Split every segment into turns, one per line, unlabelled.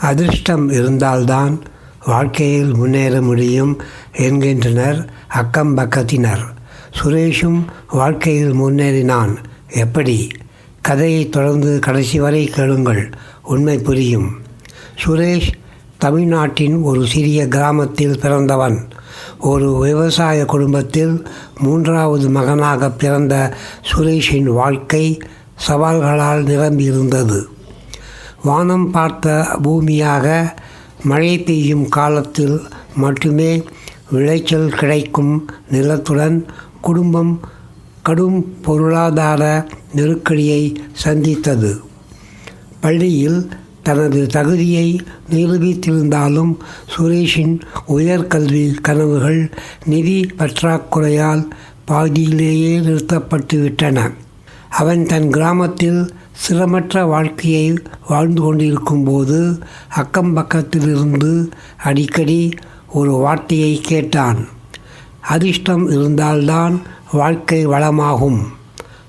அதிர்ஷ்டம் இருந்தால்தான் வாழ்க்கையில் முன்னேற முடியும் என்கின்றனர் அக்கம் பக்கத்தினர். சுரேஷும் வாழ்க்கையில் முன்னேறினான். எப்படி? கதையை தொடர்ந்து கடைசி வரை கேளுங்கள். உண்மை புரியும். சுரேஷ் தமிழ்நாட்டின் ஒரு சிறிய கிராமத்தில் பிறந்தவன். ஒரு விவசாய குடும்பத்தில் மூன்றாவது மகனாக பிறந்த சுரேஷின் வாழ்க்கை சவால்களால் நிரம்பியிருந்தது. வானம் பார்த்த பூமியாக மழை பெய்யும் காலத்தில் மட்டுமே விளைச்சல் கிடைக்கும் நிலத்துடன் குடும்பம் கடும் பொருளாதார நெருக்கடியை சந்தித்தது. பள்ளியில் தனது தகுதியை நிரூபித்திருந்தாலும் சுரேஷின் உயர்கல்வி கனவுகள் நிதி பற்றாக்குறையால் பாதியிலேயே நிறுத்தப்பட்டு விட்டன அவன் தன் கிராமத்தில் சிரமற்ற வாழ்க்கையை வாழ்ந்து கொண்டிருக்கும் போது அக்கம் பக்கத்திலிருந்து அடிக்கடி ஒரு வார்த்தையை கேட்டான். அதிர்ஷ்டம் இருந்தால்தான் வாழ்க்கை வளமாகும்.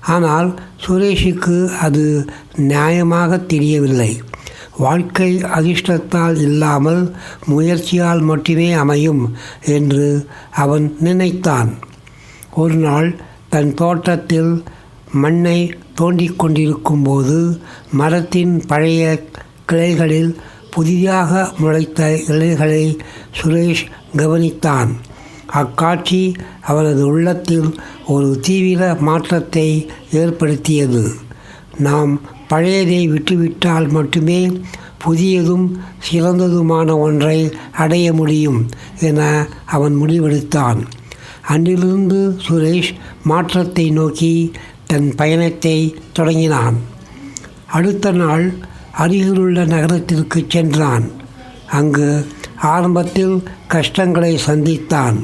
ஆனால் சுரேஷுக்கு அது நியாயமாக தெரியவில்லை. வாழ்க்கை அதிர்ஷ்டத்தால் இல்லாமல் முயற்சியால் மட்டுமே அமையும் என்று அவன் நினைத்தான். ஒரு நாள் தன் தோட்டத்தில் மண்ணை தோண்டிக் கொண்டிருக்கும்போது மரத்தின் பழைய கிளைகளில் புதிதாக முளைத்த இலைகளை சுரேஷ் கவனித்தான். அக்காட்சி அவரது உள்ளத்தில் ஒரு தீவிர மாற்றத்தை ஏற்படுத்தியது. நாம் பழையதை விட்டுவிட்டால் மட்டுமே புதியதும் சிறந்ததுமான ஒன்றை அடைய முடியும் என அவன் முடிவெடுத்தான். அன்றிலிருந்து சுரேஷ் மாற்றத்தை நோக்கி தன் பயணத்தை தொடங்கினான். அடுத்த நாள் அருகிலுள்ள நகரத்திற்கு சென்றான். அங்கு ஆரம்பத்தில் கஷ்டங்களை சந்தித்தான்.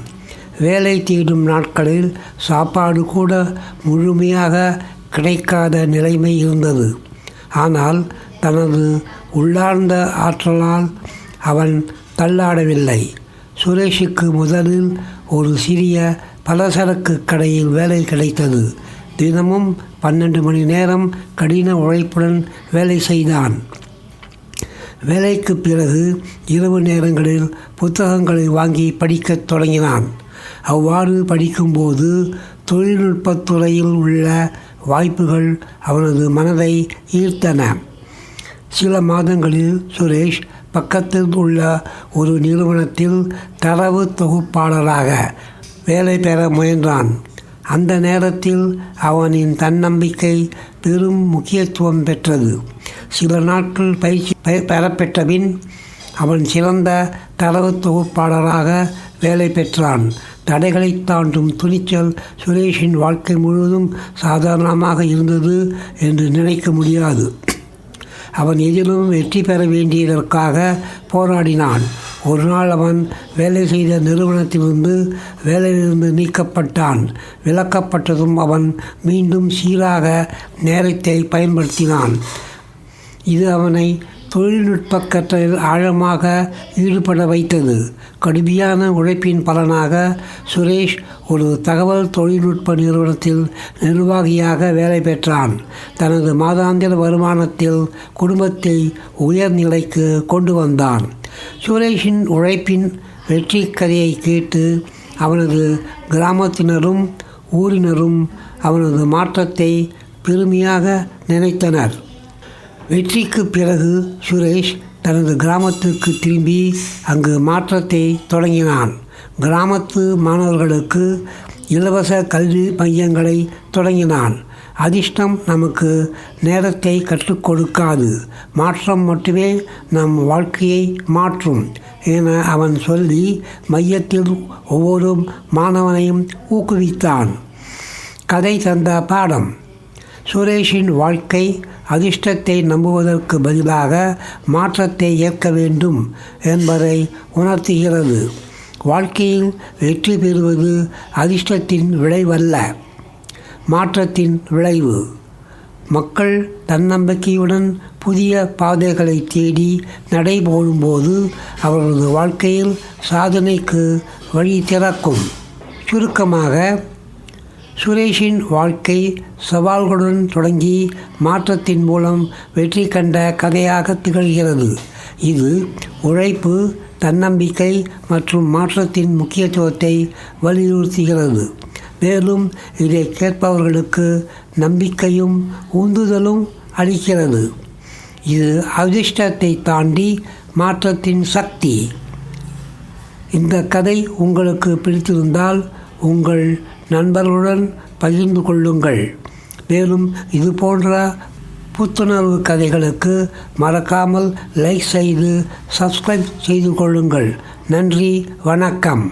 வேலை தேடும் நாட்களில் சாப்பாடு கூட முழுமையாக கிடைக்காத நிலைமை இருந்தது. ஆனால் தனது உள்ளார்ந்த ஆற்றலால் அவன் தள்ளாடவில்லை. சுரேஷுக்கு முதலில் ஒரு சிறிய பலசரக்கு கடையில் வேலை கிடைத்தது. தினமும் பன்னெண்டு மணி நேரம் கடின உழைப்புடன் வேலை செய்தான். வேலைக்கு பிறகு இரவு நேரங்களில் புத்தகங்களை வாங்கி படிக்கத் தொடங்கினான். அவ்வாறு படிக்கும்போது தொழில்நுட்பத் துறையில் உள்ள வாய்ப்புகள் அவனது மனதை ஈர்த்தன. சில மாதங்களில் சுரேஷ் பக்கத்தில் உள்ள ஒரு நிறுவனத்தில் தரவு தொகுப்பாளராக வேலை பெற முயன்றான். அந்த நேரத்தில் அவனின் தன்னம்பிக்கை பெரும் முக்கியத்துவம் பெற்றது. சில நாட்கள் பயிற்சி பெ- பெறப்பெற்றபின் அவன் சிறந்த தரவு தொகுப்பாளராக வேலை பெற்றான். தடைகளை தாண்டும் துணிச்சல் சுரேஷின் வாழ்க்கை முழுவதும் சாதாரணமாக இருந்தது என்று நினைக்க முடியாது. அவன் எதிலும் வெற்றி பெற வேண்டியதற்காக போராடினான். ஒரு நாள் அவன் வேலை செய்த நிறுவனத்திலிருந்து வேலையிலிருந்து நீக்கப்பட்டான். விலக்கப்பட்டதும் அவன் மீண்டும் சீராக நேரத்தை பயன்படுத்தினான். இது அவனை தொழில்நுட்ப கற்றலில் ஆழமாக ஈடுபட வைத்தது. கடுமையான உழைப்பின் பலனாக சுரேஷ் ஒரு தகவல் தொழில்நுட்ப நிறுவனத்தில் நிர்வாகியாக வேலை பெற்றான். தனது மாதாந்திர வருமானத்தில் குடும்பத்தை உயர்நிலைக்கு கொண்டு வந்தான். சுரேஷின் உழைப்பின் வெற்றி கதையை கேட்டு அவனது கிராமத்தினரும் ஊரினரும் அவனது மாற்றத்தை பெருமையாக நினைத்தனர். வெற்றிக்கு பிறகு சுரேஷ் தனது கிராமத்திற்கு திரும்பி அங்கு மாற்றத்தை தொடங்கினான். கிராமத்து மாணவர்களுக்கு இலவச கல்வி மையங்களை தொடங்கினான். அதிர்ஷ்டம் நமக்கு நேரத்தை கற்றுக் கொடுக்காது. மாற்றம் மட்டுமே நம் வாழ்க்கையை மாற்றும் என அவன் சொல்லி மையத்தில் ஒவ்வொரு மாணவனையும் ஊக்குவித்தான். கதை தந்த பாடம். சுரேஷின் வாழ்க்கை அதிர்ஷ்டத்தை நம்புவதற்கு பதிலாக மாற்றத்தை ஏற்க வேண்டும் என்பதை உணர்த்துகிறது. வாழ்க்கையில் வெற்றி பெறுவது அதிர்ஷ்டத்தின் விளைவல்ல. மாற்றத்தின் விளைவு. மக்கள் தன்னம்பிக்கையுடன் புதிய பாதைகளை தேடி நடைபோடும்போது அவர்களது வாழ்க்கையில் சாதனைக்கு வழி திறக்கும். சுருக்கமாக சுரேஷின் வாழ்க்கை சவால்களுடன் தொடங்கி மாற்றத்தின் மூலம் வெற்றி கண்ட கதையாக திகழ்கிறது. இது உழைப்பு தன்னம்பிக்கை மற்றும் மாற்றத்தின் முக்கியத்துவத்தை வலியுறுத்துகிறது. மேலும் இதை கேட்பவர்களுக்கு நம்பிக்கையும் உந்துதலும் அளிக்கிறது. இது அதிர்ஷ்டத்தை தாண்டி மாற்றத்தின் சக்தி. இந்த கதை உங்களுக்கு பிடித்திருந்தால் உங்கள் நண்பர்களுடன் பகிர்ந்து கொள்ளுங்கள். மேலும் இது போன்ற புத்துணர்வு கதைகளுக்கு மறக்காமல் லைக் செய்து சப்ஸ்கிரைப் செய்து கொள்ளுங்கள். நன்றி வணக்கம்.